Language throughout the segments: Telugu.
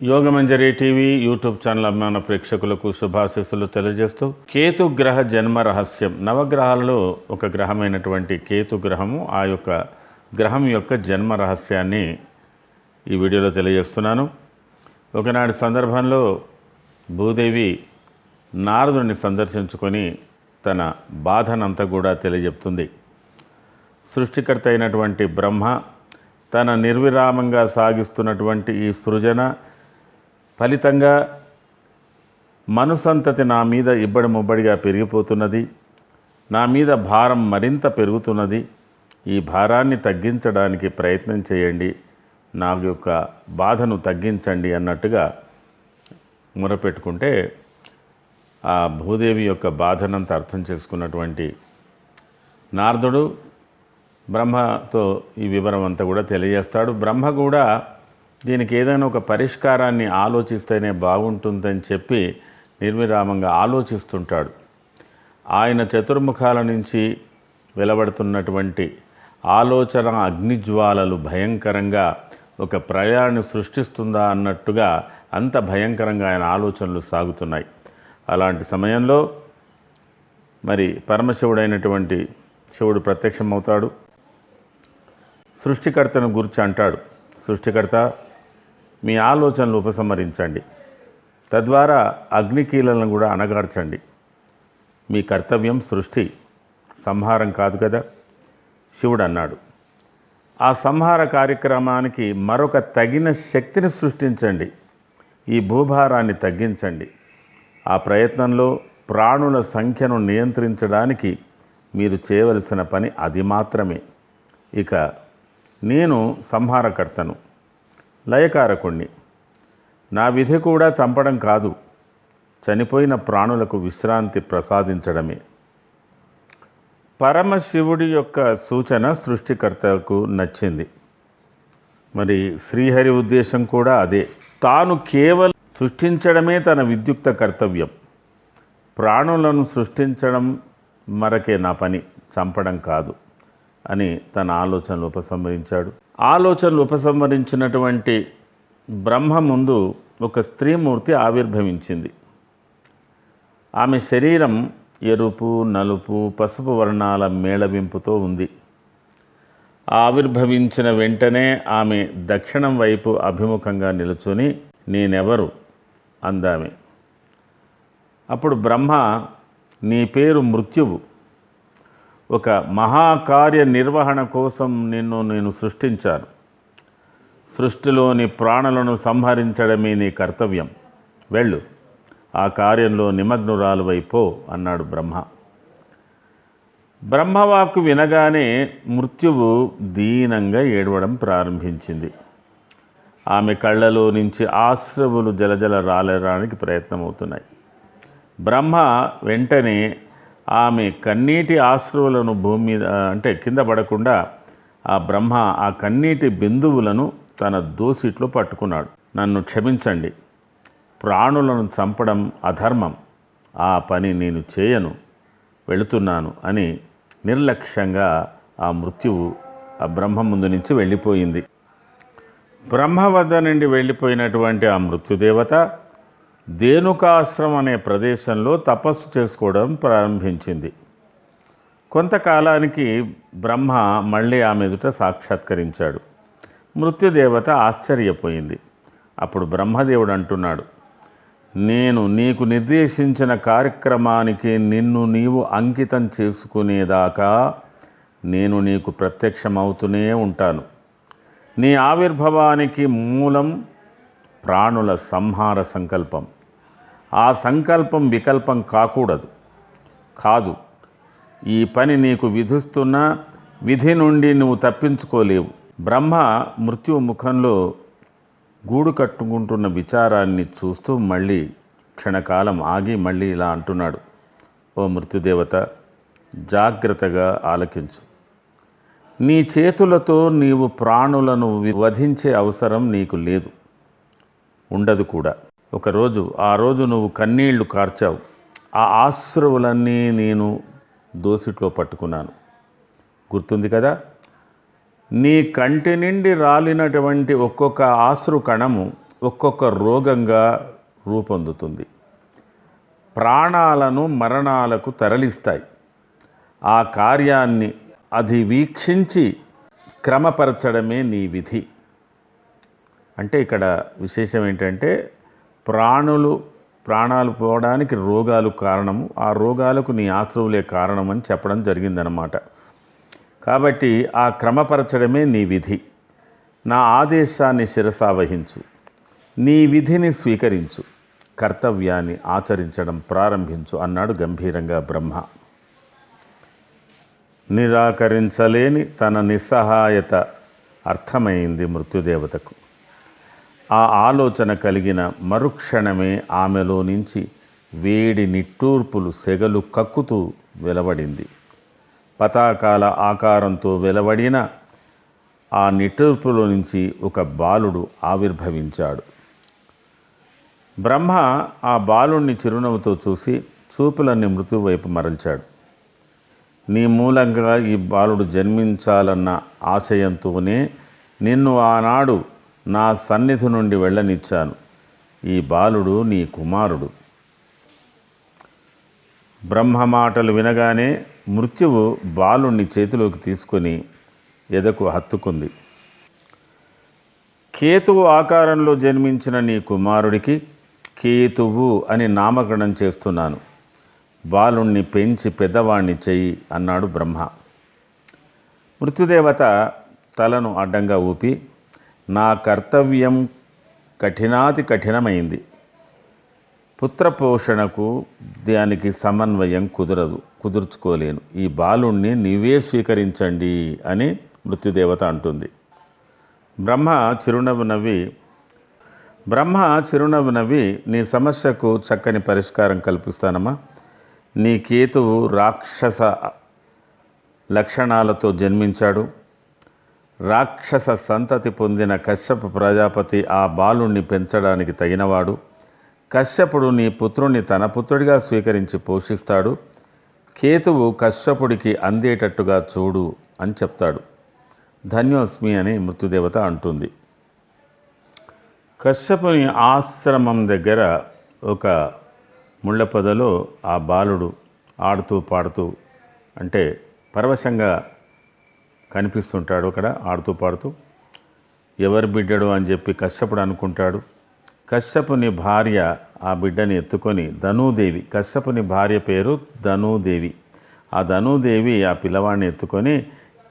యోగమంజరి టీవీ యూట్యూబ్ ఛానల్ అభిమాన ప్రేక్షకులకు శుభాశీస్సులు తెలియజేస్తూ కేతు గ్రహ జన్మ రహస్యం. నవగ్రహాలలో ఒక గ్రహమైనటువంటి కేతు గ్రహము ఆ యొక్క గ్రహం యొక్క జన్మ రహస్యాన్ని ఈ వీడియోలో తెలియజేస్తున్నాను. ఒకనాటి సందర్భంలో భూదేవి నారదుని సందర్శించుకొని తన బాధనంతా కూడా తెలియజెప్తుంది. సృష్టికర్త అయినటువంటి బ్రహ్మ తన నిర్విరామంగా సాగిస్తున్నటువంటి ఈ సృజన ఫలితంగా మనుసంతతి నా మీద ఇబ్బడి ముబ్బడిగా పెరిగిపోతున్నది. నా మీద భారం మరింత పెరుగుతున్నది. ఈ భారాన్ని తగ్గించడానికి ప్రయత్నం చేయండి. నా యొక్క బాధను తగ్గించండి అన్నట్టుగా మొరపెట్టుకుంటే ఆ భూదేవి యొక్క బాధనంత అర్థం చేసుకున్నటువంటి నారదుడు బ్రహ్మతో ఈ వివరం అంతా కూడా తెలియజేస్తాడు. బ్రహ్మ కూడా దీనికి ఏదైనా ఒక పరిష్కారాన్ని ఆలోచిస్తేనే బాగుంటుందని చెప్పి నిర్విరామంగా ఆలోచిస్తుంటాడు. ఆయన చతుర్ముఖాల నుంచి వెలవడుతున్నటువంటి ఆలోచన అగ్నిజ్వాలలు భయంకరంగా ఒక ప్రయాణి సృష్టిస్తుందా అన్నట్టుగా అంత భయంకరంగా ఆయన ఆలోచనలు సాగుతున్నాయి. అలాంటి సమయంలో మరి పరమశివుడైనటువంటి శివుడు ప్రత్యక్షమవుతాడు. సృష్టికర్తను గురించి అంటాడు. సృష్టికర్త మీ ఆలోచనలు ఉపసంహరించండి. తద్వారా అగ్నికీలను కూడా అణగార్చండి. మీ కర్తవ్యం సృష్టి సంహారం కాదు కదా? శివుడు అన్నాడు. ఆ సంహార కార్యక్రమానికి మరొక తగిన శక్తిని సృష్టించండి. ఈ భూభారాన్ని తగ్గించండి. ఆ ప్రయత్నంలో ప్రాణుల సంఖ్యను నియంత్రించడానికి మీరు చేయవలసిన పని అది మాత్రమే. ఇక నేను సంహారకర్తను. లయకారకుణ్ణి. నా విధి కూడా చంపడం కాదు. చనిపోయిన ప్రాణులకు విశ్రాంతి ప్రసాదించడమే. పరమశివుడి యొక్క సూచన సృష్టికర్తకు నచ్చింది. మరి శ్రీహరి ఉద్దేశం కూడా అదే. తాను కేవలం సృష్టించడమే తన విద్యుక్త కర్తవ్యం. ప్రాణులను సృష్టించడం మరకే నా పని చంపడం కాదు అని తన ఆలోచనలు ఉపసంహరించాడు. ఆలోచనలు ఉపసంహరించినటువంటి బ్రహ్మ ముందు ఒక స్త్రీమూర్తి ఆవిర్భవించింది. ఆమె శరీరం ఎరుపు నలుపు పసుపు వర్ణాల మేళవింపుతో ఉంది. ఆవిర్భవించిన వెంటనే ఆమె దక్షిణం వైపు అభిముఖంగా నిలుచుని నేనెవరు? అందామె. అప్పుడు బ్రహ్మ నీ పేరు మృత్యువు. ఒక మహాకార్య నిర్వహణ కోసం నిన్ను నేను సృష్టించాను. సృష్టిలోని ప్రాణులను సంహరించడమే నీ కర్తవ్యం. వెళ్ళు ఆ కార్యంలో నిమగ్నురాలు వైపో అన్నాడు బ్రహ్మ. బ్రహ్మవాక్కు వినగానే మృత్యువు దీనంగా ఏడవడం ప్రారంభించింది. ఆమె కళ్ళలో నుంచి ఆశ్రవులు జలజల రాలడానికి ప్రయత్నమవుతున్నాయి. బ్రహ్మ వెంటనే ఆమె కన్నీటి ఆశ్రువులను భూమి మీద అంటే కింద పడకుండా ఆ బ్రహ్మ ఆ కన్నీటి బిందువులను తన దోసిట్లో పట్టుకున్నాడు. నన్ను క్షమించండి. ప్రాణులను చంపడం అధర్మం. ఆ పని నేను చేయను వెళుతున్నాను అని నిర్లక్ష్యంగా ఆ మృత్యువు ఆ బ్రహ్మ ముందు నుంచి వెళ్ళిపోయింది. బ్రహ్మ వద్ద నుండి వెళ్ళిపోయినటువంటి ఆ మృత్యుదేవత దేనుకాశ్రమం అనే ప్రదేశంలో తపస్సు చేసుకోవడం ప్రారంభించింది. కొంతకాలానికి బ్రహ్మ మళ్ళీ ఆమె ఎదుట సాక్షాత్కరించాడు. మృత్యుదేవత ఆశ్చర్యపోయింది. అప్పుడు బ్రహ్మదేవుడు అంటున్నాడు నేను నీకు నిర్దేశించిన కార్యక్రమానికి నిన్ను నీవు అంకితం చేసుకునేదాకా నేను నీకు ప్రత్యక్షమవుతూనే ఉంటాను. నీ ఆవిర్భవానికి మూలం ప్రాణుల సంహార సంకల్పం. ఆ సంకల్పం వికల్పం కాకూడదు. కాదు. ఈ పని నీకు విధిస్తున్న విధి నుండి నువ్వు తప్పించుకోలేవు. బ్రహ్మ మృత్యు ముఖంలో గూడు కట్టుకుంటున్న విచారాన్ని చూస్తూ మళ్ళీ క్షణకాలం ఆగి మళ్ళీ ఇలా అంటున్నాడు. ఓ మృత్యుదేవత జాగ్రత్తగా ఆలకించు. నీ చేతులతో నీవు ప్రాణులను వధించే అవసరం నీకు లేదు. ఉండదు కూడా. ఒకరోజు ఆ రోజు నువ్వు కన్నీళ్ళు కార్చావు. ఆ ఆశ్రువులన్నీ నేను దోసిట్లో పట్టుకున్నాను. గుర్తుంది కదా? నీ కంటి నుండి రాలినటువంటి ఒక్కొక్క ఆశ్రు కణము ఒక్కొక్క రోగంగా రూపొందుతుంది. ప్రాణాలను మరణాలకు తరలిస్తాయి. ఆ కార్యాన్ని అది వీక్షించి క్రమపరచడమే నీ విధి. అంటే ఇక్కడ విశేషం ఏంటంటే ప్రాణులు ప్రాణాలు పోవడానికి రోగాలు కారణము. ఆ రోగాలకు నీ ఆశ్రవులే కారణమని చెప్పడం జరిగిందనమాట కాబట్టి ఆ క్రమపరచడమే నీ విధి. నా ఆదేశాన్ని శిరసావహించు నీ విధిని స్వీకరించు. కర్తవ్యాన్ని ఆచరించడం ప్రారంభించు అన్నాడు గంభీరంగా బ్రహ్మ. నిరాకరించలేని తన నిస్సహాయత అర్థమైంది మృత్యుదేవతకు. ఆ ఆలోచన కలిగిన మరుక్షణమే ఆమెలో నుంచి వేడి నిట్టూర్పులు సెగలు కక్కుతూ వెలవడింది పతాకాల ఆకారంతో వెలవడిన ఆ నిట్టూర్పులో నుంచి ఒక బాలుడు ఆవిర్భవించాడు. బ్రహ్మ ఆ బాలుణ్ణి చిరునవ్వుతో చూసి చూపులన్నీ మృత్యు వైపు మరల్చాడు. నీ మూలంగా ఈ బాలుడు జన్మించాలన్న ఆశయంతోనే నిన్ను ఆనాడు నా సన్నిధి నుండి వెళ్ళనిచ్చాను. ఈ బాలుడు నీ కుమారుడు. బ్రహ్మ మాటలు వినగానే మృత్యువు బాలుణ్ణి చేతిలోకి తీసుకొని ఎదకు హత్తుకుంది. కేతువు ఆకారంలో జన్మించిన నీ కుమారుడికి కేతువు అని నామకరణం చేస్తున్నాను. బాలుణ్ణి పెంచి పెద్దవాణ్ణి చెయ్యి అన్నాడు బ్రహ్మ. మృత్యుదేవత తలను అడ్డంగా ఊపి నా కర్తవ్యం కఠినాతి కఠినమైంది. పుత్రపోషణకు దానికి సమన్వయం కుదరదు కుదుర్చుకోలేను. ఈ బాలుణ్ణి నీవే స్వీకరించండి అని మృత్యుదేవత అంటుంది. బ్రహ్మ చిరునవ్వు నవ్వి బ్రహ్మ చిరునవ్వు నవ్వి నీ సమస్యకు చక్కని పరిష్కారం కల్పిస్తానమ్మా. నీ కేతువు రాక్షస లక్షణాలతో జన్మించాడు. రాక్షస సంతతి పొందిన కశ్యప ప్రజాపతి ఆ బాలుణ్ణి పెంచడానికి తగినవాడు. కశ్యపుడు నీ పుత్రుణ్ణి తన పుత్రుడిగా స్వీకరించి పోషిస్తాడు. కేతువు కశ్యపుడికి అందేటట్టుగా చూడు అని చెప్తాడు. ధన్యోస్మి అని మృత్యుదేవత అంటుంది. కశ్యపుని ఆశ్రమం దగ్గర ఒక ముళ్ళపదలో ఆ బాలుడు ఆడుతూ పాడుతూ అంటే పరవశంగా కనిపిస్తుంటాడు అక్కడ ఆడుతూ పాడుతూ. ఎవరి బిడ్డడు అని చెప్పి కశ్యపుడు అనుకుంటాడు. కశ్యపుని భార్య ఆ బిడ్డని ఎత్తుకొని ధనూదేవి కశ్యపుని భార్య పేరు ధనూదేవి. ఆ ధనూదేవి ఆ పిల్లవాడిని ఎత్తుకొని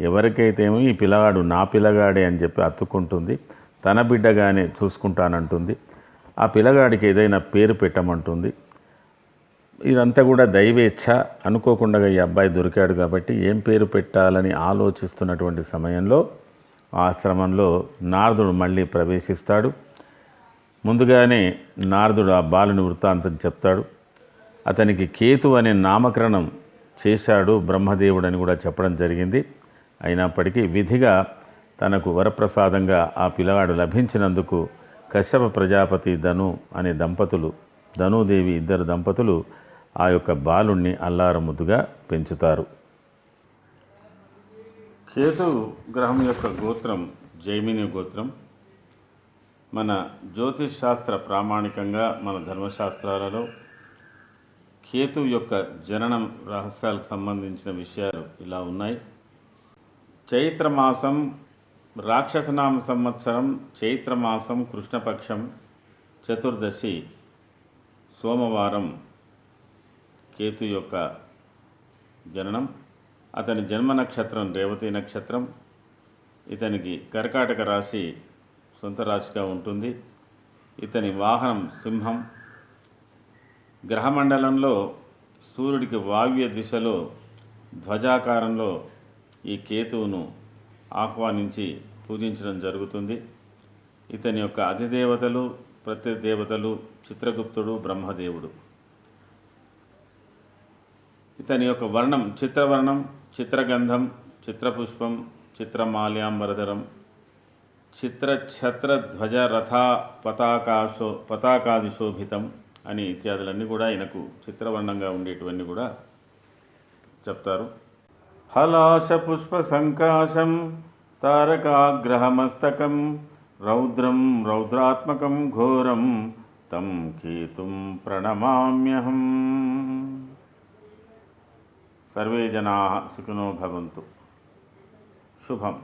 ఎవరికైతేమో ఈ పిల్లగాడు నా పిల్లగాడే అని చెప్పి అత్తుకుంటుంది. తన బిడ్డగానే చూసుకుంటానంటుంది. ఆ పిల్లగాడికి ఏదైనా పేరు పెట్టమంటుంది. ఇదంతా కూడా దైవేచ్ఛ. అనుకోకుండా ఈ అబ్బాయి దొరికాడు కాబట్టి ఏం పేరు పెట్టాలని ఆలోచిస్తున్నటువంటి సమయంలో ఆశ్రమంలో నారదుడు మళ్ళీ ప్రవేశిస్తాడు. ముందుగానే నారదుడు ఆ బాలుని వృత్తాంతం చెప్తాడు. అతనికి కేతు అనే నామకరణం చేశాడు బ్రహ్మదేవుడని కూడా చెప్పడం జరిగింది. అయినప్పటికీ విధిగా తనకు వరప్రసాదంగా ఆ పిల్లవాడు లభించినందుకు కశ్యప ప్రజాపతి ధను అనే దంపతులు ధనుదేవి ఇద్దరు దంపతులు ఆ యొక్క బాలుణ్ణి అల్లారముద్దుగా పెంచుతారు. కేతు గ్రహం యొక్క గోత్రం జైమిని గోత్రం. మన జ్యోతిష్ శాస్త్ర ప్రామాణికంగా మన ధర్మశాస్త్రాలలో కేతు యొక్క జననం రహస్యాలకు సంబంధించిన విషయాలు ఇలా ఉన్నాయి. చైత్రమాసం రాక్షసనామ సంవత్సరం చైత్రమాసం కృష్ణపక్షం చతుర్దశి సోమవారం కేతు యొక్క జననం అతని జన్మ నక్షత్రం రేవతి నక్షత్రం. ఇతనికి కర్కాటక రాశి సొంత రాశిగా ఉంటుంది. ఇతని వాహనం సింహం. గ్రహమండలంలో సూర్యుడికి వావ్య దిశలో ధ్వజాకారంలో ఈ కేతువును ఆహ్వానించి పూజించడం జరుగుతుంది. ఇతని యొక్క అధిదేవతలు ప్రతి దేవతలు చిత్రగుప్తుడు బ్రహ్మదేవుడు. ఇతని యొక్క వర్ణం చిత్రవర్ణం చిత్రగంధం చిత్రపుష్పం చిత్రమాల్యాంబరధరం చిత్రఛత్ర ధ్వజ రథ పతాకాశో పతాకాది శోభితం అని ఇత్యాదులన్నీ కూడా ఈయనకు చిత్రవర్ణంగా ఉండేటివన్నీ కూడా చెప్తారు. హలాశ పుష్ప సంకాశం తారకాగ్రహమస్తకం రౌద్రం రౌద్రాత్మకం ఘోరం తం కీతుం ప్రణమామ్యహం. सर्वे जना सुखिनो शुभम।